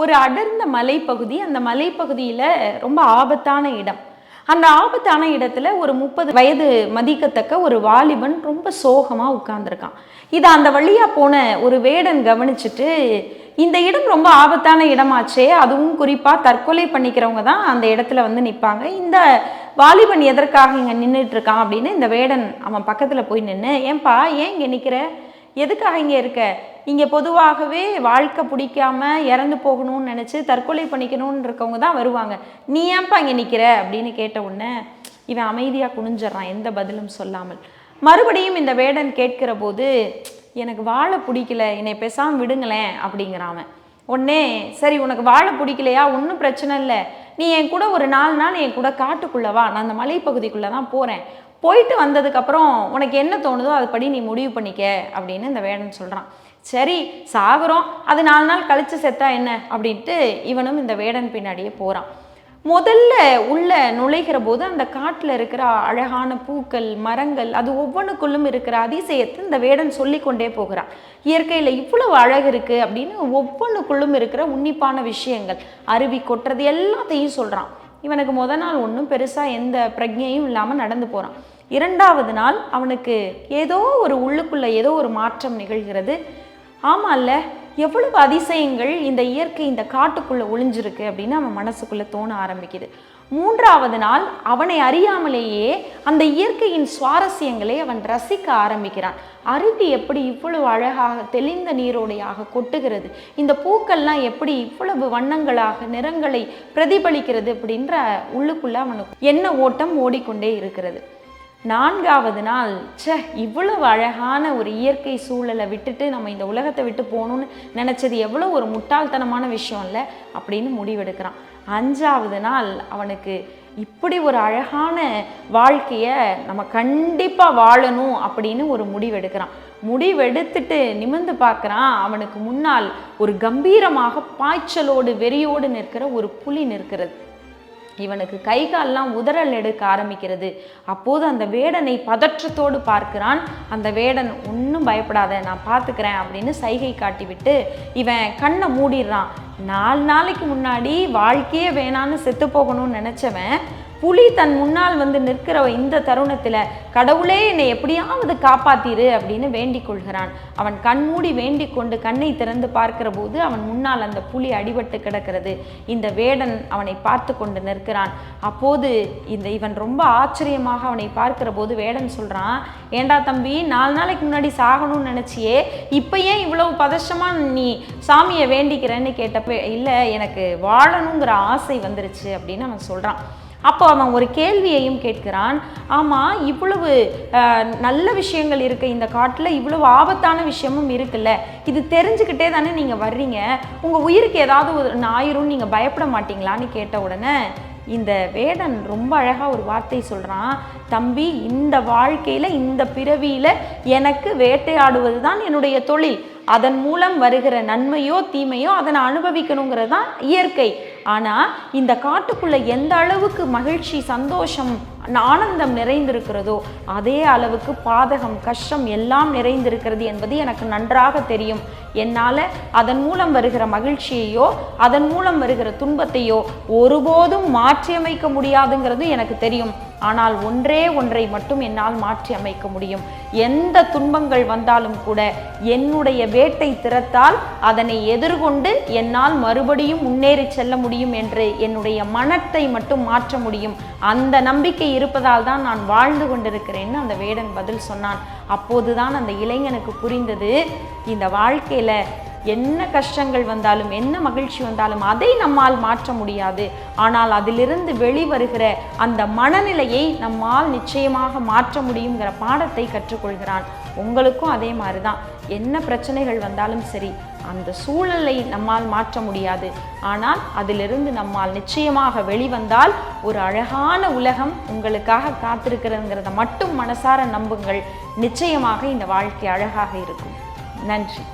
ஒரு அடர்ந்த மலைப்பகுதி அந்த மலைப்பகுதியில் ரொம்ப ஆபத்தான இடம். அந்த ஆபத்தான இடத்துல ஒரு முப்பது வயது மதிக்கத்தக்க ஒரு வாலிபன் ரொம்ப சோகமாக உட்கார்ந்துருக்கான். இதை அந்த வழியாக போன ஒரு வேடன் கவனிச்சுட்டு இந்த இடம் ரொம்ப ஆபத்தான இடமாச்சே அதுவும் குறிப்பாக தற்கொலை பண்ணிக்கிறவங்க தான் அந்த இடத்துல வந்து நிற்பாங்க இந்த வாலிபன் எதற்காக இங்கே நின்றுட்டு இருக்கான்? அப்படின்னு இந்த வேடன் அவன் பக்கத்தில் போய் நின்று ஏன்பா ஏன் இங்கே நிற்கிற எதுக்காக இங்கே இருக்க? இங்கே பொதுவாகவே வாழ்க்கை பிடிக்காம இறந்து போகணும்னு நினச்சி தற்கொலை பண்ணிக்கணும்னு இருக்கவங்க தான் வருவாங்க. நீ ஏன்ப்பா இங்கே நிற்கிற அப்படின்னு கேட்ட உடனே இவன் அமைதியாக குனிஞ்சிடறான் எந்த பதிலும் சொல்லாமல். மறுபடியும் இந்த வேடன் கேட்கிற போது எனக்கு வாழ பிடிக்கல என்னை பேசாமல் விடுங்களேன் அப்படிங்கிறான் அவன். உடனே சரி உனக்கு வாழ பிடிக்கலையா? ஒன்றும் பிரச்சனை இல்லை. நீ என் கூட ஒரு நாலு நாள் என் கூட காட்டுக்குள்ளே வா. நான் அந்த மலைப்பகுதிக்குள்ளே தான் போகிறேன் போயிட்டு வந்ததுக்கப்புறம் உனக்கு என்ன தோணுதோ அதுபடி நீ முடிவு பண்ணிக்க அப்படின்னு இந்த வேடன் சொல்கிறான் சரி சாகுறோம். அது நாலு நாள் கழித்து செத்தா என்ன? அப்படின்ட்டு இவனும் இந்த வேடன் பின்னாடியே போகிறான் முதல்ல உள்ள நுழைகிற போது அந்த காட்டில் இருக்கிற அழகான பூக்கள் மரங்கள் அது ஒவ்வொன்றுக்குள்ளும் இருக்கிற அதிசயத்தை இந்த வேடன் சொல்லி கொண்டே போகிறான். இயற்கையில் இவ்வளவு அழகு இருக்குது அப்படின்னு ஒவ்வொன்றுக்குள்ளும் இருக்கிற உன்னிப்பான விஷயங்கள் அருவி கொட்டுறது எல்லாத்தையும் சொல்கிறான் இவனுக்கு முத நாள் ஒன்றும் பெருசாக எந்த பிரஜையும் இல்லாமல் நடந்து போகிறான் இரண்டாவது நாள் அவனுக்கு ஏதோ ஒரு உள்ளுக்குள்ளே ஏதோ ஒரு மாற்றம் நிகழ்கிறது. ஆமாம்ல எவ்வளவு அதிசயங்கள் இந்த இயற்கை இந்த காட்டுக்குள்ளே ஒளிஞ்சிருக்கு அப்படின்னு அவன் மனசுக்குள்ளே தோண ஆரம்பிக்குது. மூன்றாவது நாள் அவனை அறியாமலேயே அந்த இயற்கையின் சுவாரஸ்யங்களை அவன் ரசிக்க ஆரம்பிக்கிறான். அருவி எப்படி இவ்வளவு அழகாக தெளிந்த நீரோடையாக கொட்டுகிறது? இந்த பூக்கள்லாம் எப்படி இவ்வளவு வண்ணங்களாக நிறங்களை பிரதிபலிக்கிறது அப்படின்ற உள்ளுக்குள்ள அவனுக்கு என்ன ஓட்டம் ஓடிக்கொண்டே இருக்கிறது. நான்காவது நாள். ச்சே இவ்வளவு அழகான ஒரு இயற்கை சூழலை விட்டுட்டு நம்ம இந்த உலகத்தை விட்டு போகணும்னு நினச்சது எவ்வளோ ஒரு முட்டாள்தனமான விஷயம் இல்லை? அப்படின்னு முடிவெடுக்கிறான். அஞ்சாவது நாள் அவனுக்கு இப்படி ஒரு அழகான வாழ்க்கையை நம்ம கண்டிப்பாக வாழணும் அப்படின்னு ஒரு முடிவெடுக்கிறான். முடிவெடுத்துட்டு நிமிர்ந்து பார்க்குறான் அவனுக்கு முன்னால் ஒரு கம்பீரமாக பாய்ச்சலோடு வெறியோடு நிற்கிற ஒரு புலி நிற்கிறது. இவனுக்கு கை கால்லாம் உதறல் எடுக்க ஆரம்பிக்கிறது. அப்போது அந்த வேடனை பதற்றத்தோடு பார்க்கிறான். அந்த வேடன் ஒன்றும் பயப்படாத நான் பார்த்துக்கிறேன் அப்படின்னு சைகை காட்டிவிட்டு இவன் கண்ணை மூடிடுறான். நாலு நாளைக்கு முன்னாடி வாழ்க்கையே வேணான்னு செத்து போகணும்னு நினச்சவன் புலி தன் முன்னால் வந்து நிற்கிற இந்த தருணத்தில் கடவுளே என்னை எப்படியாவது காப்பாத்திரு அப்படின்னு வேண்டிக் கொள்கிறான். அவன் கண்மூடி வேண்டிக் கொண்டு கண்ணை திறந்து பார்க்கிற போது அவன் முன்னால் அந்த புலி அடிபட்டு கிடக்கிறது. இந்த வேடன் அவனை பார்த்து கொண்டு நிற்கிறான். அப்போது இந்த இவன் ரொம்ப ஆச்சரியமாக அவனை பார்க்கிற போது வேடன் சொல்கிறான் ஏண்டா தம்பி நாலு நாளைக்கு முன்னாடி சாகணும்னு நினச்சியே இப்போ ஏன் இவ்வளவு பதஷமாக நீ சாமியை வேண்டிக்கிறேன்னு கேட்டப்ப இல்லை எனக்கு வாழணுங்கிற ஆசை வந்துருச்சு அப்படின்னு அவன் சொல்கிறான் அப்போ அவன் ஒரு கேள்வியையும் கேட்கிறான். ஆமாம் இவ்வளவு நல்ல விஷயங்கள் இருக்குது இந்த காட்டில் இவ்வளவு ஆபத்தான விஷயமும் இருக்குல்ல. இது தெரிஞ்சுக்கிட்டே தானே நீங்கள் வர்றீங்க. உங்கள் உயிருக்கு ஏதாவது ஒரு ஆயிரும் நீங்கள் பயப்பட மாட்டீங்களான்னு கேட்ட உடனே இந்த வேதன் ரொம்ப அழகாக ஒரு வார்த்தை சொல்கிறான் தம்பி இந்த வாழ்க்கையில் இந்த பிறவியில் எனக்கு வேட்டையாடுவது தான் என்னுடைய தொழில். அதன் மூலம் வருகிற நன்மையோ தீமையோ அதை நான் அனுபவிக்கணுங்கிறது தான் இயற்கை. ஆனால் இந்த காட்டுக்குள்ளே எந்த அளவுக்கு மகிழ்ச்சி சந்தோஷம் ஆனந்தம் நிறைந்திருக்கிறதோ அதே அளவுக்கு பாதகம் கஷ்டம் எல்லாம் நிறைந்திருக்கிறது என்பது எனக்கு நன்றாக தெரியும். என்னால் அதன் மூலம் வருகிற மகிழ்ச்சியையோ அதன் மூலம் வருகிற துன்பத்தையோ ஒருபோதும் மாற்றியமைக்க முடியாதுங்கிறது எனக்கு தெரியும். ஆனால் ஒன்றே ஒன்றை மட்டும் என்னால் மாற்றி அமைக்க முடியும். எந்த துன்பங்கள் வந்தாலும் கூட என்னுடைய வேட்டை திறத்தால் அதனை எதிர்கொண்டு என்னால் மறுபடியும் முன்னேறி செல்ல முடியும் என்று என்னுடைய மனத்தை மட்டும் மாற்ற முடியும். அந்த நம்பிக்கை இருப்பதால் தான் நான் வாழ்ந்து கொண்டிருக்கிறேன்னு அந்த வேடன் பதில் சொன்னான். அப்போதுதான் அந்த இளைஞனுக்கு புரிந்தது இந்த வாழ்க்கையில என்ன கஷ்டங்கள் வந்தாலும் என்ன மகிழ்ச்சி வந்தாலும் அதை நம்மால் மாற்ற முடியாது. ஆனால் அதிலிருந்து வெளிவருகிற அந்த மனநிலையை நம்மால் நிச்சயமாக மாற்ற முடியுங்கிற பாடத்தை கற்றுக்கொள்கிறான். உங்களுக்கும் அதே மாதிரி தான் என்ன பிரச்சனைகள் வந்தாலும் சரி அந்த சூழலை நம்மால் மாற்ற முடியாது. ஆனால் அதிலிருந்து நம்மால் நிச்சயமாக வெளிவந்தால் ஒரு அழகான உலகம் உங்களுக்காக காத்திருக்கிறதுங்கிறத மட்டும் மனசார நம்புங்கள். நிச்சயமாக இந்த வாழ்க்கை அழகாக இருக்கும். நன்றி.